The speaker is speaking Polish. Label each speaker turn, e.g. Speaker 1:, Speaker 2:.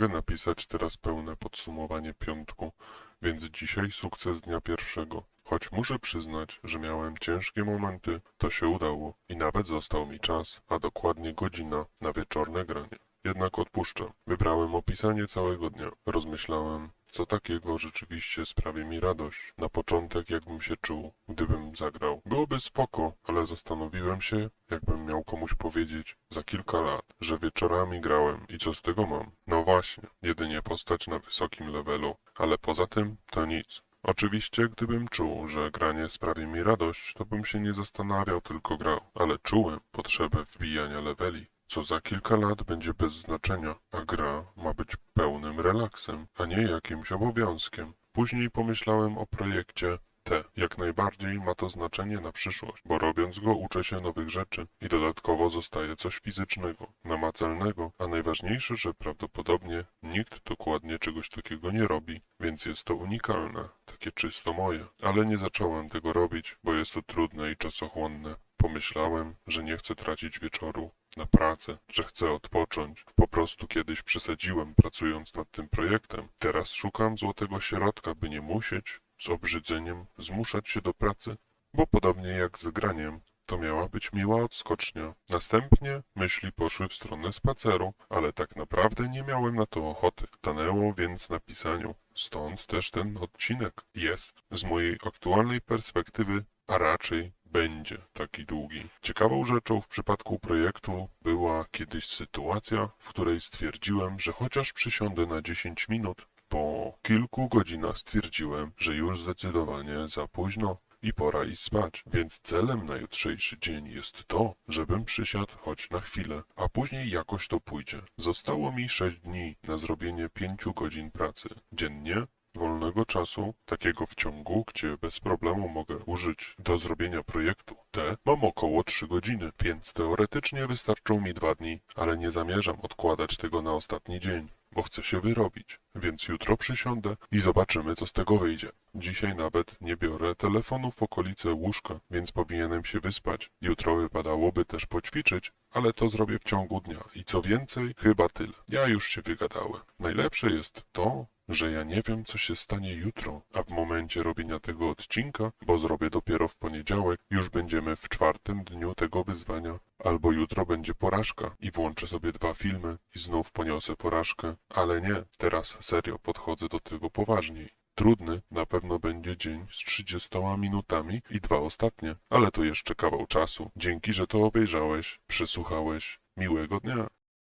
Speaker 1: napisać teraz pełne podsumowanie piątku, więc dzisiaj sukces dnia pierwszego. Choć muszę przyznać, że miałem ciężkie momenty, to się udało i nawet został mi czas, a dokładnie godzina na wieczorne granie. Jednak odpuszczam. Wybrałem opisanie całego dnia. Rozmyślałem, co takiego rzeczywiście sprawi mi radość. Na początek jakbym się czuł, gdybym zagrał. Byłoby spoko, ale zastanowiłem się, jakbym miał komuś powiedzieć za kilka lat, że wieczorami grałem i co z tego mam. No właśnie, jedynie postać na wysokim levelu, ale poza tym to nic. Oczywiście, gdybym czuł, że granie sprawi mi radość, to bym się nie zastanawiał, tylko grał, ale czułem potrzebę wbijania leveli, co za kilka lat będzie bez znaczenia, a gra ma być pełnym relaksem, a nie jakimś obowiązkiem. Później pomyślałem o projekcie T. Jak najbardziej ma to znaczenie na przyszłość, bo robiąc go uczę się nowych rzeczy i dodatkowo zostaje coś fizycznego, namacalnego, a najważniejsze, że prawdopodobnie nikt dokładnie czegoś takiego nie robi, więc jest to unikalne, takie czysto moje. Ale nie zacząłem tego robić, bo jest to trudne i czasochłonne. Pomyślałem, że nie chcę tracić wieczoru na pracę, że chcę odpocząć. Po prostu kiedyś przesadziłem pracując nad tym projektem. Teraz szukam złotego środka, by nie musieć z obrzydzeniem zmuszać się do pracy, bo podobnie jak z graniem, to miała być miła odskocznia. Następnie myśli poszły w stronę spaceru, ale tak naprawdę nie miałem na to ochoty. Stanęło więc na pisaniu. Stąd też ten odcinek jest z mojej aktualnej perspektywy, a raczej będzie taki długi. Ciekawą rzeczą w przypadku projektu była kiedyś sytuacja, w której stwierdziłem, że chociaż przysiądę na 10 minut, po kilku godzinach stwierdziłem, że już zdecydowanie za późno i pora iść spać. Więc celem na jutrzejszy dzień jest to, żebym przysiadł choć na chwilę, a później jakoś to pójdzie. Zostało mi 6 dni na zrobienie 5 godzin pracy dziennie. Wolnego czasu, takiego w ciągu, gdzie bez problemu mogę użyć do zrobienia projektu T, mam około 3 godziny, więc teoretycznie wystarczą mi 2 dni, ale nie zamierzam odkładać tego na ostatni dzień bo chcę się wyrobić, więc jutro przysiądę i zobaczymy, co z tego wyjdzie. Dzisiaj nawet nie biorę telefonu w okolice łóżka, więc powinienem się wyspać. Jutro wypadałoby też poćwiczyć, ale to zrobię w ciągu dnia i co więcej, chyba tyle. Ja już się wygadałem. Najlepsze jest to, że ja nie wiem, co się stanie jutro, a w momencie robienia tego odcinka, bo zrobię dopiero w poniedziałek, już będziemy w czwartym dniu tego wyzwania. Albo jutro będzie porażka i włączę sobie dwa filmy i znów poniosę porażkę, ale nie, teraz serio podchodzę do tego poważniej. Trudny na pewno będzie dzień z 30 minutami i dwa ostatnie, ale to jeszcze kawał czasu. Dzięki, że to obejrzałeś, przesłuchałeś. Miłego dnia.